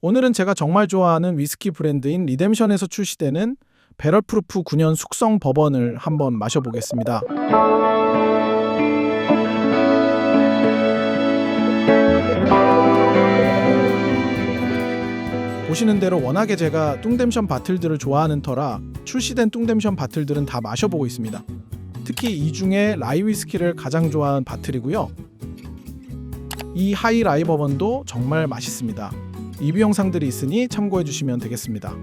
오늘은 제가 정말 좋아하는 위스키 브랜드인 리뎀션에서 출시되는 배럴프루프 9년 숙성 버번을 한번 마셔보겠습니다. 보시는 대로 워낙에 제가 뚱뎀션 바틀들을 좋아하는 터라 출시된 뚱뎀션 바틀들은 다 마셔보고 있습니다. 특히 이 중에 라이 위스키를 가장 좋아하는 바틀이고요. 이 하이 라이 버번도 정말 맛있습니다. 리뷰 영상들이 있으니 참고해 주시면 되겠습니다.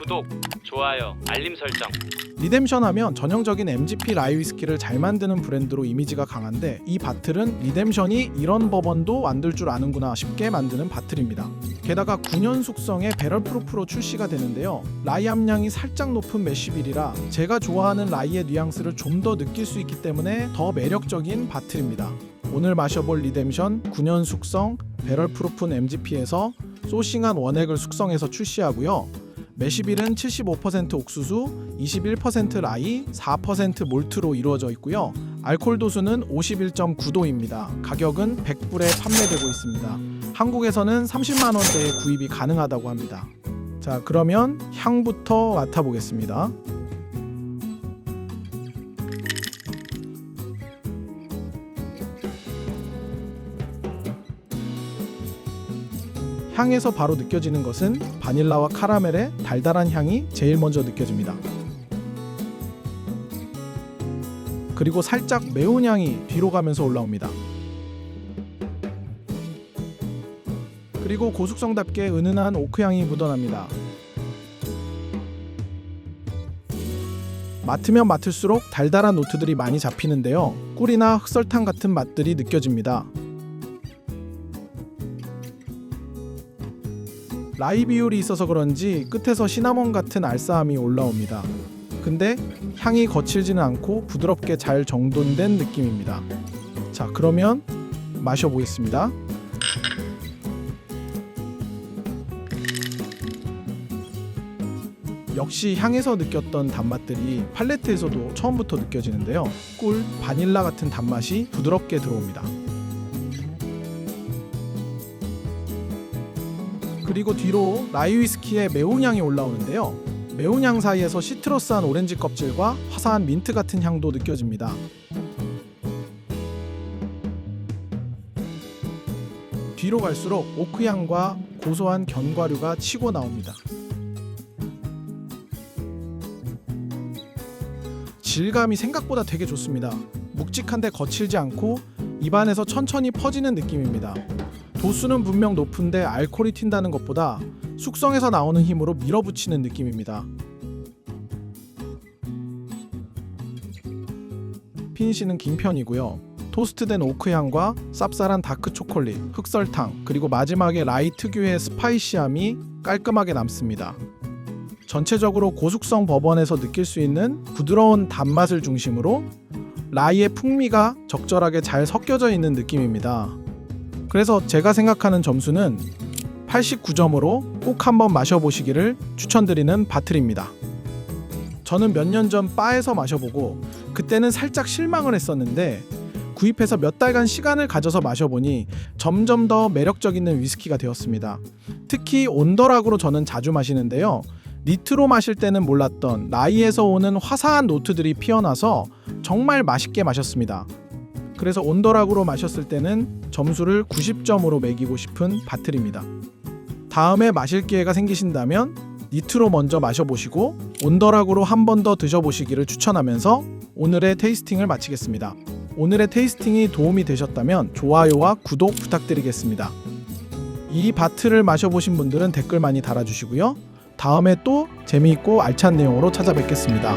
구독, 좋아요, 알림 설정. 리뎀션 하면 전형적인 MGP 라이 위스키를 잘 만드는 브랜드로 이미지가 강한데 이 바틀은 리뎀션이 이런 버번도 만들 줄 아는구나 싶게 만드는 바틀입니다. 게다가 9년 숙성의 배럴 프루프로 출시가 되는데요. 라이 함량이 살짝 높은 메시빌이라 제가 좋아하는 라이의 뉘앙스를 좀 더 느낄 수 있기 때문에 더 매력적인 바틀입니다. 오늘 마셔볼 리뎀션 9년 숙성 배럴 프루프는 MGP에서 소싱한 원액을 숙성해서 출시하고요. 메시빌은 75% 옥수수, 21% 라이, 4% 몰트로 이루어져 있고요. 알코올 도수는 51.9도입니다. 가격은 100불에 판매되고 있습니다. 한국에서는 30만 원대에 구입이 가능하다고 합니다. 자, 그러면 향부터 맡아보겠습니다. 향에서 바로 느껴지는 것은 바닐라와 카라멜의 달달한 향이 제일 먼저 느껴집니다. 그리고 살짝 매운 향이 뒤로 가면서 올라옵니다. 그리고 고숙성답게 은은한 오크 향이 묻어납니다. 맡으면 맡을수록 달달한 노트들이 많이 잡히는데요. 꿀이나 흑설탕 같은 맛들이 느껴집니다. 라이 비율이 있어서 그런지 끝에서 시나몬 같은 알싸함이 올라옵니다. 근데 향이 거칠지는 않고 부드럽게 잘 정돈된 느낌입니다. 자, 그러면 마셔보겠습니다. 역시 향에서 느꼈던 단맛들이 팔레트에서도 처음부터 느껴지는데요. 꿀, 바닐라 같은 단맛이 부드럽게 들어옵니다. 그리고 뒤로 라이 위스키의 매운 향이 올라오는데요. 매운 향 사이에서 시트러스한 오렌지 껍질과 화사한 민트 같은 향도 느껴집니다. 뒤로 갈수록 오크 향과 고소한 견과류가 치고 나옵니다. 질감이 생각보다 되게 좋습니다. 묵직한데 거칠지 않고 입안에서 천천히 퍼지는 느낌입니다. 도수는 분명 높은데 알코올이 튄다는 것보다 숙성에서 나오는 힘으로 밀어붙이는 느낌입니다. 피니시는 긴 편이고요. 토스트된 오크 향과 쌉쌀한 다크 초콜릿, 흑설탕, 그리고 마지막에 라이 특유의 스파이시함이 깔끔하게 남습니다. 전체적으로 고숙성 버번에서 느낄 수 있는 부드러운 단맛을 중심으로 라이의 풍미가 적절하게 잘 섞여져 있는 느낌입니다. 그래서 제가 생각하는 점수는 89점으로 꼭 한번 마셔보시기를 추천드리는 바틀입니다. 저는 몇 년 전 바에서 마셔보고 그때는 살짝 실망을 했었는데 구입해서 몇 달간 시간을 가져서 마셔보니 점점 더 매력적 있는 위스키가 되었습니다. 특히 온더락으로 저는 자주 마시는데요. 니트로 마실 때는 몰랐던 라이에서 오는 화사한 노트들이 피어나서 정말 맛있게 마셨습니다. 그래서 온더락으로 마셨을 때는 점수를 90점으로 매기고 싶은 바틀입니다. 다음에 마실 기회가 생기신다면 니트로 먼저 마셔보시고 온더락으로 한 번 더 드셔보시기를 추천하면서 오늘의 테이스팅을 마치겠습니다. 오늘의 테이스팅이 도움이 되셨다면 좋아요와 구독 부탁드리겠습니다. 이 바틀을 마셔보신 분들은 댓글 많이 달아주시고요. 다음에 또 재미있고 알찬 내용으로 찾아뵙겠습니다.